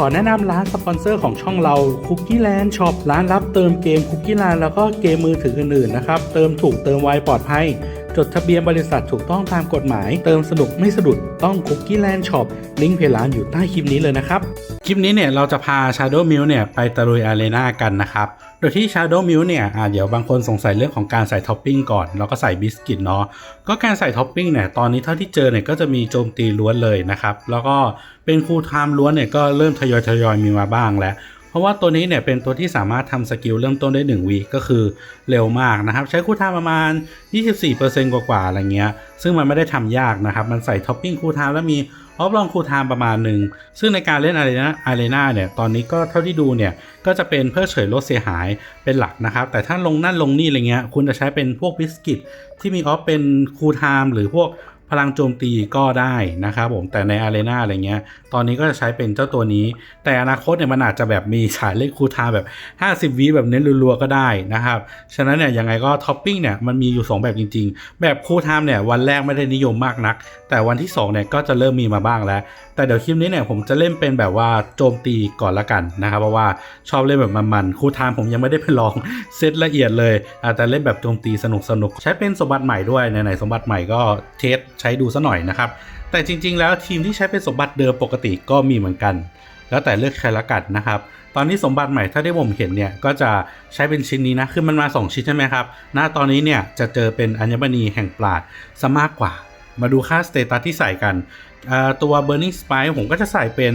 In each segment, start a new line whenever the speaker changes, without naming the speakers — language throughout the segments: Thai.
ขอแนะนำร้านสปอนเซอร์ของช่องเราคุกกี้แลนด์ช็อปร้านรับเติมเกมคุกกี้แลนด์แล้วก็เกมมือถืออื่นๆนะครับ เติมถูกเติมไวปลอดภัย จดทะเบียนบริษัทถูกต้องตามกฎหมาย เติมสนุกไม่สะดุดต้อง Cookie Land Shop ลิงก์เพจร้านอยู่ใต้คลิปนี้เลยนะครับ คลิปนี้เนี่ยเราจะพา Shadow m i l เนี่ยไปตะลุยอารีนากันนะครับ โดยที่ Shadow m i l เนี่ยอ่าเดี๋ยวบางคนสงสัยเรื่องของการใส่ท็อปปิ้งก่อน แล้วก็ใส่บิสกิตเนาะก็การใส่ท็อปปิ้งเนี่ยตอนนี้เท่าที่เจอเนี่ยก็จะมีโจมตีล้วนเลยนะครับแล้วก็เป็นคูลไทม์ล้วนเนี่ยก็เริ่มทยอยทยอยมีมาบ้างแล้ว เพราะว่าตัวนี้เนี่ยเป็นตัวที่สามารถทำสกิลเริ่มต้นได้1วีก็คือเร็วมากนะครับ ใช้คูลไทม์ประมาณ 24%กว่าๆอะไรเงี้ย ซึ่งมันไม่ได้ทำยากนะครับ มันใส่ท็อปปิ้งคูลไทม์แล้วมีออฟลองคูลไทม์ประมาณหนึ่ง ซึ่งในการเล่นอารีนาอารีนาเนี่ย ตอนนี้ก็เท่าที่ดูเนี่ย ก็จะเป็นเพื่อเฉยลดเสียหายเป็นหลักนะครับ แต่ถ้าลงนั่นลงนี่อะไรเงี้ย คุณจะใช้เป็นพวกบิสกิตที่มีออฟเป็นคูลไทม์หรือพวก พลังโจมตีก็ได้นะครับผมแต่ในอารีนาอะไรเงี้ย ตอนนี้ก็จะใช้เป็นเจ้าตัวนี้ แต่อนาคตเนี่ยมันอาจจะแบบมีฉายเลขคูทม์แบบ 50วิแบบเน้นรัวๆก็ได้นะครับ ฉะนั้นเนี่ยยังไงก็ท็อปปิ้งเนี่ยมันมีอยู่ 2 แบบจริง ๆ แบบคูลไทม์เนี่ยวันแรกไม่ได้นิยมมากนัก แต่วันที่2เนี่ยก็จะเริ่มมีมาบ้างแล้ว แต่เดี๋ยวคลิปนี้เนี่ยผมจะเล่นเป็นแบบว่าโจมตีก่อนละกันนะครับเพราะว่าชอบเล่นแบบมันๆคูลไทม์ผมยังไม่ได้ไปลองเซตละเอียดเลยอาแต่เล่นแบบโจมตีสนุกๆใช้เป็นสมบัติใหม่ด้วยไหนๆสมบัติใหม่ก็เทสใช้ดูซะหน่อยนะครับ แต่จริง ๆ แล้วทีมที่ใช้เป็นสมบัติเดิมปกติก็มีเหมือนกัน แล้วแต่เลือกใช้ละกันนะครับ ตอนนี้สมบัติใหม่ถ้าได้ผมเห็นเนี่ยก็จะใช้เป็นชิ้นนี้นะ คือมันมา 2 ชิ้นใช่ไหมครับ หน้าตอนนี้เนี่ยจะเจอเป็นอัญมณีแห่งปราดซะมากกว่า มาดูค่าสเตตัสที่ใส่กันตัว Burning Spike ผมก็จะใส่เป็น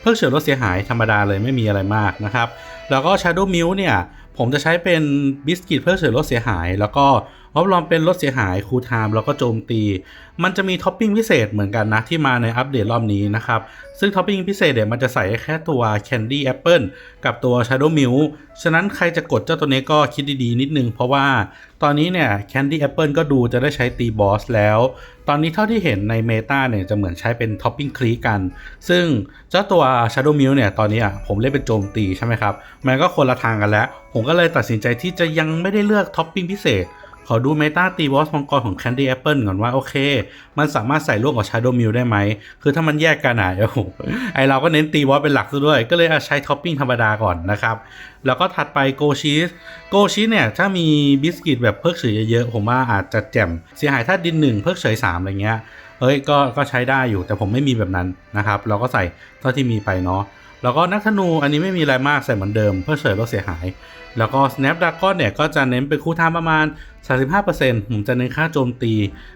เพิกเฉือนลดเสียหายธรรมดาเลยไม่มีอะไรมากนะครับ แล้วก็ Shadow m i l เนี่ยผมจะใช้เป็นบิสกิตเพิกเฉือนลดเสียหาย แล้วก็ ออฟลอมเป็นลดเสียหายคูลไทม์แล้วก็โจมตี มันจะมีท็อปปิ้งพิเศษเหมือนกันนะ ที่มาในอัปเดตรอบนี้นะครับ ซึ่งท็อปปิ้งพิเศษเนี่ยมันจะใส่แค่ตัว Candy Apple กับตัว Shadow m i l ฉะนั้นใครจะกดเจ้าตัวนี้ก็คิดดีๆ นิดนึง เพราะว่าตอนนี้เนี่ย Candy Apple ก็ดูจะได้ใช้ตีบอสแล้ว ตอนนี้เท่าที่เห็นในเมตาเนี่ยจะเหมือนใช้เป็นท็อปปิ้งคลีกัน ซึ่งเจ้าตัว Shadow m i l เนี่ยตอนนี้อะผมเล่นเป็นโจมตีใช่ไหมครับมันก็คนละทางกันแล้ว ผมก็เลยตัดสินใจที่จะยังไม่ได้เลือกท็อปปิ้งพิเศษ ขอดูเมตาตีบอสมังกรของ Candy Apple ก่อนว่า โอเค มันสามารถใส่ร่วมกับ Shadow m i l ได้ไหม คือถ้ามันแยกกันอะโอ้โหไอเราก็เน้นตีบอสเป็นหลักซะด้วย ก็เลยอะใช้ท็อปปิ้งธรรมดาก่อนนะครับ แล้วก็ถัดไปโกชีสโกชีสเนี่ย ถ้ามีบิสกิตแบบเพิกเฉยเยอะๆ ผมว่าอาจจะแจ่ม เสียหายถ้าดินหนึ่งเพิกเฉยสามอะไรเงี้ยเฮ้ยก็ก็ใช้ได้อยู่แต่ผมไม่มีแบบนั้นนะครับ เราก็ใส่เท่าที่มีไปเนาะแล้วก็นักธนูอันนี้ไม่มีอะไรมากใส่เหมือนเดิม เพื่อเฉยลดเสียหาย แล้วก็ Snapdragon เนี่ยก็จะเน้นเป็นคู่ทาประมาณ 35%ผมจะเน้นค่าโจมตี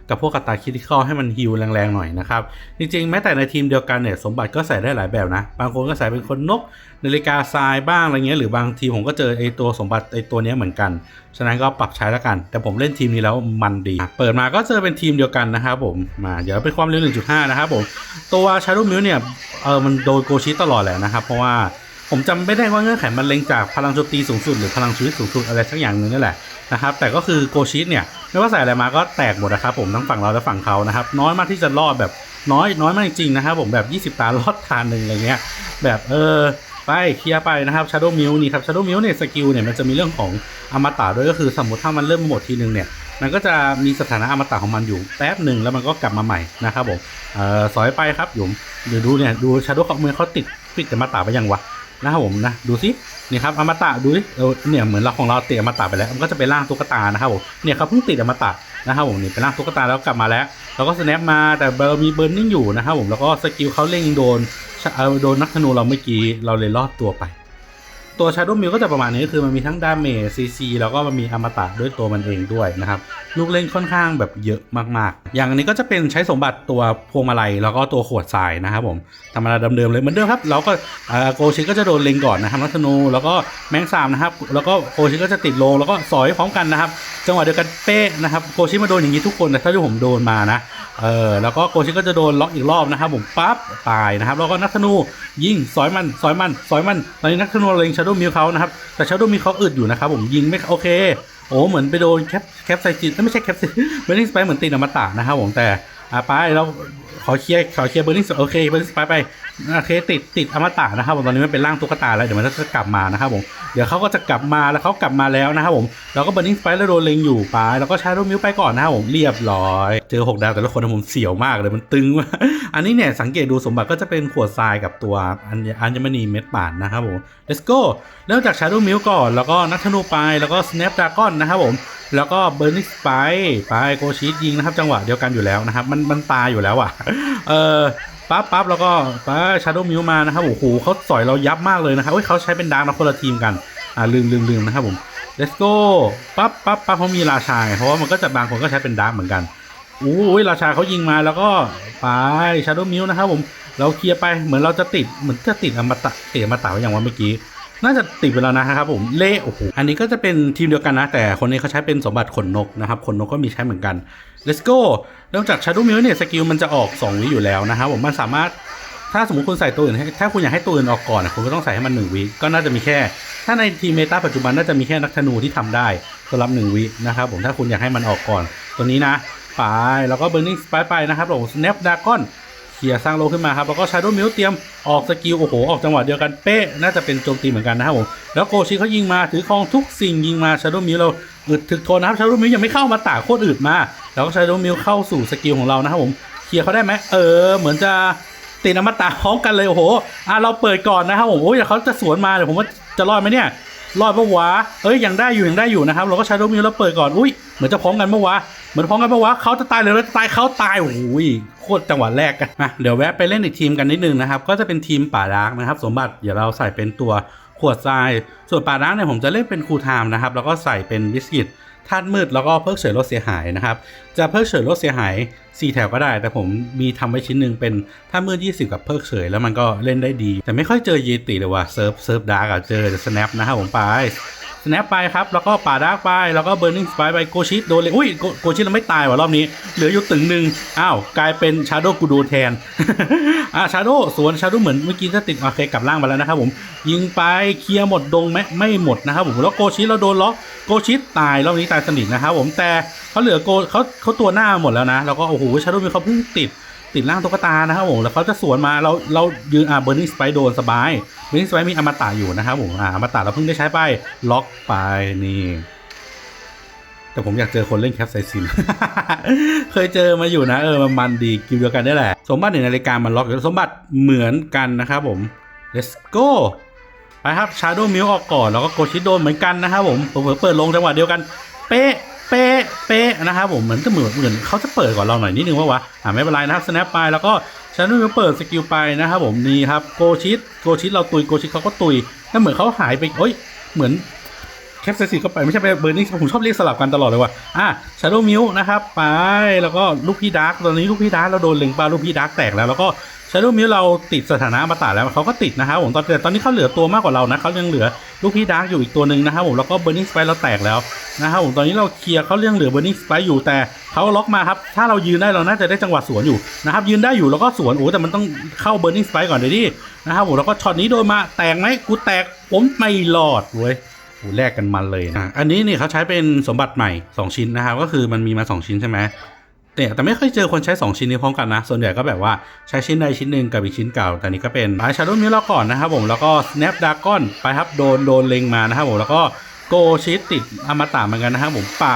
กับพวกกระตาคิติคอลให้มันฮิวแรงๆหน่อยนะครับ จริงๆ แม้แต่ในทีมเดียวกันเนี่ยสมบัติก็ใส่ได้หลายแบบนะ บางคนก็ใส่เป็นคนนกนาฬิกาทรายบ้างอะไรเงี้ยหรือบางทีผมก็เจอไอตัวสมบัติไอตัวเนี้ยเหมือนกัน ฉะนั้นก็ปรับใช้แล้วกัน แต่ผมเล่นทีมนี้แล้วมันดี เปิดมาก็เจอเป็นทีมเดียวกันนะครับผมมาเดี๋ยวเป็นความเร็ว 1.5 นะครับผมตัว Shadow m i l เนี่ยเออมันโดนโกชิตลอดแหละนะครับเพราะว่า ผมจำไม่ได้ว่าเงื่อนไขมันเล็งจากพลังโจมตีสูงสุดหรือพลังชีวิตสูงสุดอะไรสักอย่างหนึ่งนี่แหละนะครับแต่ก็คือโกชิตเนี่ยไม่ว่าใส่อะไรมาก็แตกหมดนะครับผมทั้งฝั่งเราและฝั่งเขานะครับน้อยมากที่จะรอดแบบน้อยน้อยมากจริงๆนะครับผมแบบ 20 ตารอดทานหนึ่งอะไรเงี้ยแบบเออไปเคลียร์ไปนะครับ Shadow m i l นี่ครับ Shadow m i l เนี่ยสกิลเนี่ยมันจะมีเรื่องของอมตะด้วยก็คือสมมติถ้ามันเริ่มหมดทีนึงเนี่ยมันก็จะมีสถานะอมตะของมันอยู่แป๊บหนึ่งแล้วมันก็กลับมาใหม่นะครับผมเออสอยไปครับหยุมเดี๋ยวดูเนี่ยดู Shadow เขาเมื่อเขาติดติดอมตะไปยังวะ นะครับผมนะดูสินี่ครับอมตะดูดิเออเนี่ยเหมือนเราของเราติดอมตะไปแล้วมันก็จะเป็นร่างตุ๊กตานะครับผมเนี่ยเขาเพิ่งติดอมตะนะครับผมนี่เป็นร่างตุ๊กตาแล้วกลับมาแล้วเราก็สแนปมาแต่เรามีเบิร์นนิ่งอยู่นะครับผมแล้วก็สกิลเขาเล็งโดนเออโดนนักธนูเราเมื่อกี้เราเลยรอดตัวไป ตัว Shadow m i l ก็จะประมาณนี้คือมันมีทั้งดาเมจซีซีแล้วก็มันมีอมตะด้วยตัวมันเองด้วยนะครับลูกเล่นค่อนข้างแบบเยอะมากๆ อย่างอันนี้ก็จะเป็นใช้สมบัติตัวพวงมาลัยแล้วก็ตัวขวดทรายนะครับผมธรรมดาเดิมๆเลยเหมือนเดิมครับเราก็โกชิก็จะโดนเล็งก่อนนะครับนักธนูแล้วก็แมงสามนะครับแล้วก็โกชิก็จะติดลงแล้วก็สอยพร้อมกันนะครับจังหวะเดียวกันเป๊ะนะครับโกชิมาโดนอย่างนี้ทุกคนแต่เท่าที่ผมโดนมานะ เออแล้วก็โกชิก็จะโดนล็อกอีกรอบนะครับผมปั๊บตายนะครับแล้วก็นักธนูยิงสอยมันสอยมันสอยมันตอนนี้นักธนูเล็งชาร์โดมิลเขานะครับแต่ชาร์โดมิลเขาอึดอยู่นะครับผมยิงไม่โอเคโอ้เหมือนไปโดนแคปแคปไซจินไม่ใช่แคปไซเบอร์นิงสไปเหมือนตีนอมตะนะครับผมแต่อ่าไปเราขอเคลียร์ขอเคลียร์เบอร์นิงโอเคเบอร์นิงสไปไป โอเคติดติดอมตะนะครับผมตอนนี้มันเป็นร่างตุ๊กตาแล้วเดี๋ยวมันจะกลับมานะครับผมเดี๋ยวเขาก็จะกลับมาแล้วเขากลับมาแล้วนะครับผมเราก็เบ r ร์นิ่งไปแล้วโดนเลงอยู่ไปแล้วก็ชาร์ดมิวไปก่อนนะครับผมเรียบร้อย เจอหกดาวแต่ละคนผมเสียวมากเลยมันตึงมาอันนี้เนี่ยสังเกตดูสมบัติก็จะเป็นขวดทรายกับตัวอัญอัญมณีเม็ดป่านนะครับผม let's go เริ่มจาก Shadow Milk ก่อนแล้วก็นักธนูไปแล้วก็ Snap Dragon นะครับผมแล้วก็ Burning Spike ไปโกชิตยิงนะครับ จังหวะเดียวกันอยู่แล้วนะครับ มันมันตายอยู่แล้วอะ เออ ปั๊บปั๊บแล้วก็ปั๊บ Shadow Milk มานะครับโอ้โหเขาสอยเรายับมากเลยนะครับเฮ้ยเขาใช้เป็นดาร์กนะคนละทีมกันอ่าลืมลืมลืมนะครับผม let's go ปั๊บปั๊บปั๊บเขามีราชาเพราะว่ามันก็จะบางคนก็ใช้เป็นดาร์กเหมือนกันอู้ยราชาเขายิงมาแล้วก็ไป Shadow Milk นะครับผมเราเคลียร์ไปเหมือนเราจะติดเหมือนจะติดอมตะติดอมตะไว้อย่างว่าเมื่อกี้น่าจะติดไปแล้วนะครับผมเละโอ้โหอันนี้ก็จะเป็นทีมเดียวกันนะ แต่คนนี้เขาใช้เป็นสมบัติขนนกนะครับขนนกก็มีใช้เหมือนกัน let's go เริ่มจาก Shadow Milk เนี่ยสกิลมันจะออก2วิอยู่แล้วนะครับผมมันสามารถถ้าสมมติคุณใส่ตัวอื่นให้ถ้าคุณอยากให้ตัวอื่นออกก่อนอะคุณก็ต้องใส่ให้มัน1วิก็น่าจะมีแค่ ถ้าในทีมเมตาปัจจุบันน่าจะมีแค่นักธนูที่ทำได้สำหรับ1วินะครับผมถ้าคุณอยากให้มันออกก่อน ตัวนี้นะไปแล้วก็ Burning Spike ไปนะครับผม Snap Dragon เคลียสร้างโลขึ้นมาครับแล้วก็ Shadow Milk เตรียมออกสกิลโอ้โหออกจังหวะเดียวกันเป๊ะน่าจะเป็นโจมตีเหมือนกันนะครับผมแล้วโกชิเขายิงมาถือครองทุกสิ่งยิงมา Shadow Milk เราอึดถึกทนนะครับ Shadow Milk ยังไม่เข้ามาตาโคตรอึดมา แล้วก็ Shadow Milk เข้าสู่สกิลของเรานะครับผมเคลียร์เขาได้ไหมเออ เหมือนจะติดอมตะพร้อมกันเลยโอ้โหอะเราเปิดก่อนนะครับผมโอ้ยเดี๋ยวเขาจะสวนมาเดี๋ยวผมว่าจะรอดไหมเนี่ยรอดปะวะเอ้ยยังได้อยู่ยังได้อยู่นะครับ เราก็ใช้โดมิวแล้วเปิดก่อนอุ้ยเหมือนจะพร้อมกันปะวะเหมือนพร้อมกันปะวะเขาจะตายเลยเราจะตายเขาตายโอ้ยโคตรจังหวะแรกกันอะเดี๋ยวแวะไปเล่นอีกทีมกันนิดนึงนะครับก็จะเป็นทีมป่าดาร์กนะครับ สมบัติเดี๋ยวเราใส่เป็นตัวขวดทราย ส่วนป่าดาร์กเนี่ยผมจะเล่นเป็นคูไทม์นะครับ แล้วก็ใส่เป็นบิสกิต ธาตุมืดแล้วก็เพิกเฉยลดเสียหายนะครับ จะเพิกเฉยลดเสียหาย 4 แถวก็ได้ แต่ผมมีทำไว้ชิ้นหนึ่งเป็นถ้ามืด 20 กับเพิกเฉยแล้วมันก็เล่นได้ดี แต่ไม่ค่อยเจอเยติเลยว่ะเซิร์ฟเซิร์ฟดาร์กอะเจอสแนปนะครับผมไป สแนปไปครับ แล้วก็ป่าดาร์กไป แล้วก็เบ r ร์ i ิงสไปไปโกชิโดนเลยอุ้ยโกชิเราไม่ตายว่ะรอบนี้ เหลืออยู่ตึงหนึ่งอ้าว กลายเป็นชาโดกูโดแทน อ่าชาโดสวนชาโดเหมือนเมื่อกี้จะติดโอเคกลับล่างมาแล้วนะครับผม ยิงไปเคลียร์หมดดงไหมไม่หมดนะครับผม แล้วโกชิเราโดนล็อกโกชิตายรอบนี้ตายสนิทนะครับผมแต่เขาเหลือโกเขาเขาตัวหน้าหมดแล้วนะ แล้วก็โอ้โหชาโดมีเขาเพิ่งติด ติดร่างตุ๊กตานะครับผมแล้วเขาจะสวนมาเราเรายืนอ่าเบอร์นิ่สไปโดนสบายเบอร์นิ่สไปมีอมตะอยู่นะครับผมอ่าอมตะเราเพิ่งได้ใช้ไปล็อกไปนี่แต่ผมอยากเจอคนเล่นแคปไซซิน เคยเจอมาอยู่นะ เออมันมันดีกิวเดียวกันได้แหละ สมบัติในนาฬิกามันล็อกอยู่สมบัติเหมือนกันนะครับผม let's go ไปครับ Shadow Milk ออกก่อน แล้วก็โกชิโดนเหมือนกันนะครับผมผมเปิดลงจังหวะเดียวกัน เป๊ะ เป๊ะนะครับผมเหมือนก็เหมือนเหมือนเขาจะเปิดก่อนเราหน่อยนิดนึงว่าวะอ่าไม่เป็นไรนะครับ snap ไปแล้วก็ชาโดว์มิลเปิดสกิลไปนะครับผมนี่ครับโกชิตโกชิตเราตุยโกชิตเขาก็ตุยแล้วเหมือนเขาหายไปเอ้ยเหมือน แคปไซซิเข้าไปไม่ใช่ไปเบอร์นิ่ผมชอบเรียกสลับกันตลอดเลยว่ะอะชาโดมิวนะครับไปแล้วก็ลูกพี่ดาร์กตอนนี้ลูกพี่ดาร์กเราโดนเล็งปลาลูกพี่ดาร์กแตกแล้วแล้วก็ชาโดมิวเราติดสถานะมาตาแล้วเขาก็ติดนะครับผมตอนแต่ตอนนี้เขาเหลือตัวมากกว่าเรานะเขายังเหลือลูกพี่ดาร์กอยู่อีกตัวหนึ่งนะครับผมแล้วก็เบอร์นิ่สไปเราแตกแล้วนะครับผมตอนนี้เราเคลียร์เขาเรื่องเหลือเบอร์นิ่สไปอยู่แต่เขาล็อกมาครับถ้าเรายืนได้เราน่าจะได้จังหวะสวนอยู่นะครับยืนได้อยู่แล้วก็สวนโอ้แต่มันต้องเข้าเบอร์นิ่สไปก่อนเดี๋ยวดินะครับผมแล้วก็ช็อตนี้โดนมาแตกไหมกูแตกผมไม่รอดเว้ย แลกกันมันเลยนะอันนี้นี่เขาใช้เป็นสมบัติใหม่ 2 ชิ้นนะครับ ก็คือมันมีมา 2 ชิ้นใช่ไหมแต่แต่ไม่เคยเจอคนใช้ 2 ชิ้นนี้พร้อมกันนะ ส่วนใหญ่ก็แบบว่าใช้ชิ้นใดชิ้นหนึ่งกับอีกชิ้นเก่า แต่นี้ก็เป็นไอชาร์ดมิลเราก่อนนะครับผมแล้วก็ snap dragon ไปครับโดนโดนเล็งมานะครับผมแล้วก็โกชิตติดอมตะเหมือนกันนะครับผมไป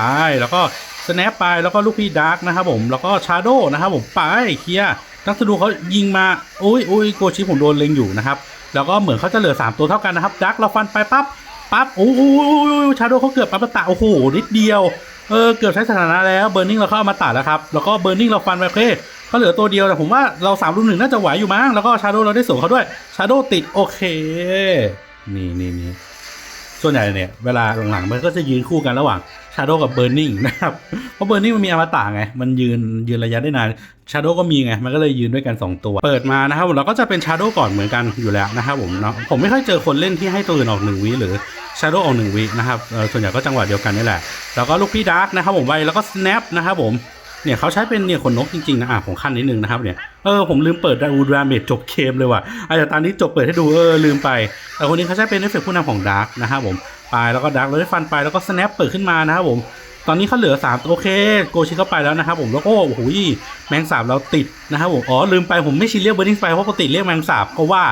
แล้วก็ snap ไปแล้วก็ลูกพี่ดาร์กนะครับผมแล้วก็ชาโดนะครับผมไปเคลียร์นักธนูเขายิงมาอุ้ยอุ้ยโกชิตผมโดนเล็งอยู่นะครับแล้วก็เหมือนเขาจะเหลือ 3 ตัวเท่ากันนะครับดาร์กเราฟันไปปั๊บ ปั๊บโอ้โหชาโดเขาเกือบปั๊บมาตะโอ้โหนิดเดียวเออเกือบใช้สถานะแล้วเบอร์นิ่งเราเข้ามาตัดแล้วครับแล้วก็เบอร์นิ่งเราฟันไปเพ่เขาเหลือตัวเดียวแต่ผมว่าเราสามรุ่นหนึ่งน่าจะไหวอยู่มั้งแล้วก็ชาโดเราได้ส่งเขาด้วยชาโดติดโอเค นี่นี่นี่ ส่วนใหญ่เนี่ยเวลาหลังๆมันก็จะยืนคู่กันระหว่างชาโดกับเบอร์นิงนะครับ เพราะเบอร์นิงมันมีอมตะไง มันยืนยืนระยะได้นานชาโดก็มีไง มันก็เลยยืนด้วยกัน 2 ตัว เปิดมานะครับผมเราก็จะเป็นชาโดก่อนเหมือนกันอยู่แล้วนะครับผมเนาะผมไม่ค่อยเจอคนเล่นที่ให้ตัวอื่นออกหนึ่งวิหรือ Shadow ออกหนึ่งวินะครับส่วนใหญ่ก็จังหวะเดียวกันนี่แหละ แล้วก็ลูกพี่ดาร์กนะครับผมไว้แล้วก็ snap นะครับผมเนี่ยเขาใช้เป็นเนี่ยขนนกจริงๆนะอะผมขั้นนิดนึงนะครับเนี่ย เออผมลืมเปิดดูดราเมจจบเกมเลยว่ะอาจจะตอนนี้จบเปิดให้ดูเออลืมไป แต่คนนี้เขาใช้เป็นเอฟเฟกต์ผู้นำของดาร์กนะครับผมไปแล้วก็ดาร์กเราได้ฟันไปแล้วก็ snap เปิดขึ้นมานะครับผมตอนนี้เขาเหลือ 3 โอเค โกชิเข้าไปแล้วนะครับผมแล้วก็โอ้โหแมงสาบเราติดนะครับผมอ๋อลืมไปผมไม่ชินเรียกเบอร์นิงไปเพราะปกติเรียกแมงสาบก็ว่า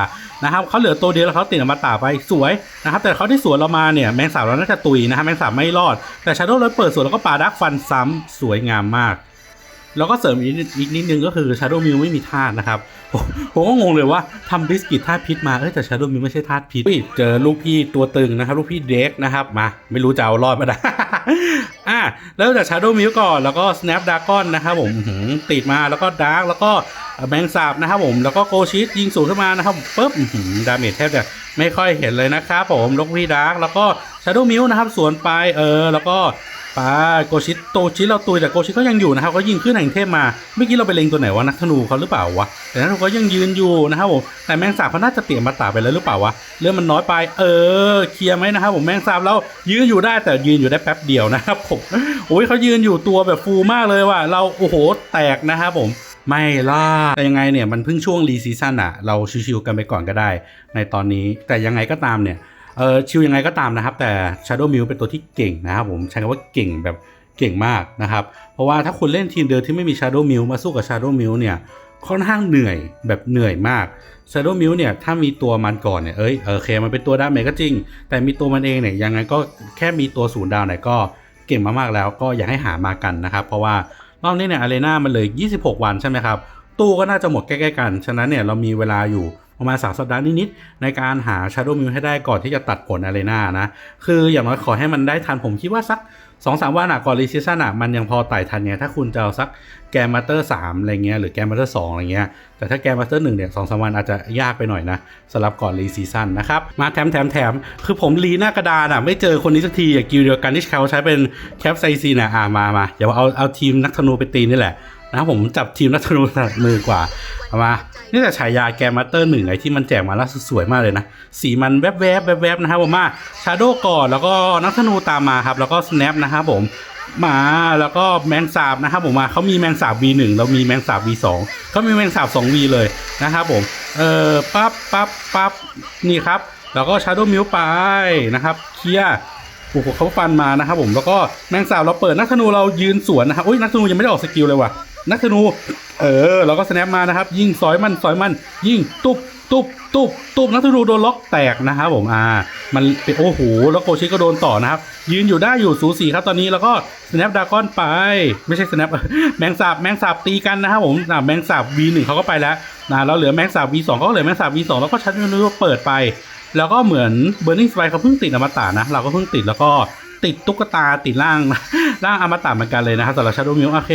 นะครับเขาเหลือตัวเดียวแล้วเขาติดอมาตะไปสวยนะครับแต่เขาที่สวนเรามาเนี่ยแมงสาบเราน่าจะตุยนะครับแมงสาบไม่รอด แต่ชาโดว์เลยเปิดสวนแล้วก็ปาดักฟันซ้ำสวยงามมาก แล้วก็เสริมอีกนิดอีกนิดนึงก็คือ Shadow m i l ไม่มีธาตุนะครับ ผมก็งงเลยว่าทำบิสกิตธาตุพิษมา เอ้แต่ Shadow m i l ไม่ใช่ธาตุพิษเจอลูกพี่ตัวตึงนะครับ ลูกพี่เด็กนะครับ มา ไม่รู้จะเอารอดมาได้อะแล้วจาก Shadow m i l ก่อนแล้วก็ Snap Dragon นะครับผมติดมาแล้วก็ดาร์กแล้วก็แบงสาบนะครับผมแล้วก็โกชิตยิงสูงขึ้นมานะครับปุ๊บดาเมจแทบจะไม่ค่อยเห็นเลยนะครับผมลูกพี่ดาร์กแล้วก็ Shadow m i l นะครับสวนไปเออแล้วก็ ไปโกชิโตชิเราตุยแต่โกชิก็ยังอยู่นะครับเขายิงขึ้นแห่งเทพมาเมื่อกี้เราไปเล็งตัวไหนวะนักธนูเขาหรือเปล่าวะแต่นักธนูเขายังยืนอยู่นะครับผมแต่แมงสาบเขาน่าจะเตรียมมาตาไปแล้วหรือเปล่าวะเรื่องมันน้อยไป เออเคลียร์ไหมนะครับผมแมงสาบเรายืนอยู่ได้แต่ยืนอยู่ได้แป๊บเดียวนะครับผมโอ้ยเขายืนอยู่ตัวแบบฟูมากเลยว่ะเราโอ้โหแตกนะครับผมไม่ล่าแต่ยังไงเนี่ยมันเพิ่งช่วงรีซีซั่นอะเราชิวๆกันไปก่อนก็ได้ ในตอนนี้แต่ยังไงก็ตามเนี่ย เออชิวยังไงก็ตามนะครับ แต่ Shadow m i l เป็นตัวที่เก่งนะครับผมใช้คำว่าเก่งแบบเก่งมากนะครับ เพราะว่าถ้าคุณเล่นทีมเดิมที่ไม่มี Shadow m i l มาสู้กับ Shadow m i l เนี่ยค่อนข้างเหนื่อยแบบเหนื่อยมาก Shadow m i l เนี่ยถ้ามีตัวมันก่อนเนี่ยเอ้ยโอเคมันเป็นตัวดาเมจก็จริง แต่มีตัวมันเองเนี่ยยังไงก็แค่มีตัวศูนย์ดาวเนี่ยก็เก่งมากๆแล้วก็อยากให้หามากันนะครับ เพราะว่ารอบนี้เนี่ยอารีนามันเลย 26 วันใช่ไหมครับตู้ก็น่าจะหมดใกล้ๆกัน ฉะนั้นเนี่ยเรามีเวลาอยู่ ประมาณ3สัปดาห์นิดๆในการหา Shadow m i l ให้ได้ก่อนที่จะตัดผลอารีนานะ คืออย่างน้อยขอให้มันได้ทันผมคิดว่าสัก2-3วันอะก่อนรีซิชั่นอะมันยังพอไต่ทันเนี่ยถ้าคุณจะเอาสักแกมมาเตอร์3อะไรเงี้ยหรือแกมมาเตอร์2อะไรเงี้ยแต่ถ้าแกมมาเตอร์1เนี่ยสองสามวันอาจจะยากไปหน่อยนะสำหรับก่อนรีซีซั่นนะครับ มาแถมแถมแถมคือผมรีหน้ากระดานอะไม่เจอคนนี้สักทีอะกิลเดียวกันที่เขาใช้เป็นแคปไซซีน่ะอ่ามามาเดี๋ยวเอาเอาทีมนักธนูไปตีนี่แหละ นะผมจับทีมนักธนูถนัดมือกว่าเอามานี่แต่ฉายาแกมาเตอร์หนึ่งไอที่มันแจกมาล่าสุดสวยมากเลยนะ สีมันแวบๆแวบๆนะครับผมมาชาโดก่อนแล้วก็นักธนูตามมาครับ แล้วก็ snap นะครับผมมาแล้วก็แมงสาบนะครับผมมาเขามีแมงสาบ V1 แล้วมีแมงสาบ V2 เขามีแมงสาบ 2V เลยนะครับผมเออปั๊บปั๊บปั๊บนี่ครับ แล้วก็ชาโดมิวไปนะครับเคลียร์โอ้โหเขาฟันมานะครับผมแล้วก็แมงสาบเราเปิดนักธนูเรายืนสวนนะครับอุ้ยนักธนูยังไม่ได้ออกสกิลเลยว่ะ นักธนู เออ เราก็สแนปมานะครับ ยิงซอยมันซอยมัน ยิงตุบตุบตุบตุบนักธนูโดนล็อกแตกนะครับผมอ่า มันเป็นโอ้โหแล้วโกชิก็โดนต่อนะครับ ยืนอยู่ได้อยู่สูสีครับตอนนี้แล้วก็สแนปดากอนไป ไม่ใช่สแนปแมงสาบแมงสาบตีกันนะครับผมอ่าแมงสาบ V1 เขาก็ไปแล้วนะแล้วเหลือแมงสาบ V2 ก็เหลือแมงสาบ V2 แล้วก็ชัดนูเปิดไป แล้วก็เหมือน Burning Sprite เขาเพิ่งติดอมตะนะเราก็เพิ่งติดแล้วก็ติดตุ๊กตาติดร่าง ร่างอมตะเหมือนกันเลยนะครับสำหรับชาดูมิวโอเค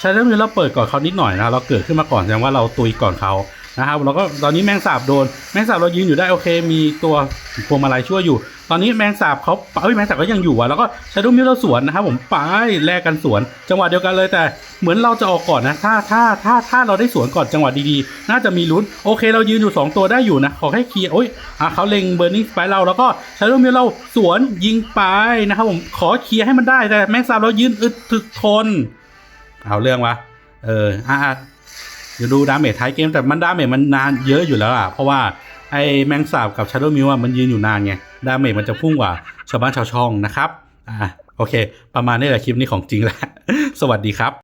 ชาโดมิวเราเปิดก่อนเขานิดหน่อยนะเราเกิดขึ้นมาก่อนแสดงว่าเราตุยก่อนเขานะครับเราก็ตอนนี้แมงสาบโดน แมงสาบเรายืนอยู่ได้โอเค มีตัวพวงมาลัยช่วยอยู่ ตอนนี้แมงสาบเขาเอ้ยแมงสาบก็ยังอยู่อะแล้วก็ Shadow m i l เราสวนนะครับผมไปแลกกันสวน จังหวะเดียวกันเลยแต่เหมือนเราจะออกก่อนนะ ถ้าถ้าถ้าถ้าเราได้สวนก่อนจังหวะดีๆ น่าจะมีลุ้นโอเค เรายืนอยู่ 2 ตัวได้อยู่นะ ขอแค่เคลียร์โอ้ยอะเขาเล็งเบอร์นิ่งไปเราแล้วก็ Shadow m i l เราสวนยิงไปนะครับผมขอเคลียร์ให้มันได้แต่แมงสาบเรายืนอึดถึกทนเอาเรื่องวะเอออะเดี๋ยวดูดาเมจท้ายเกมแต่มันดาเมจมันนานเยอะอยู่แล้วอะเพราะว่าไอ้แมงสาบกับ Shadow m i l อะมันยืนอยู่นานไง ดาเมจมันจะพุ่งกว่าชาวบ้านชาวช่องนะครับอ่าโอเค ประมาณนี้แหละคลิปนี้ของจริงแล้วสวัสดีครับ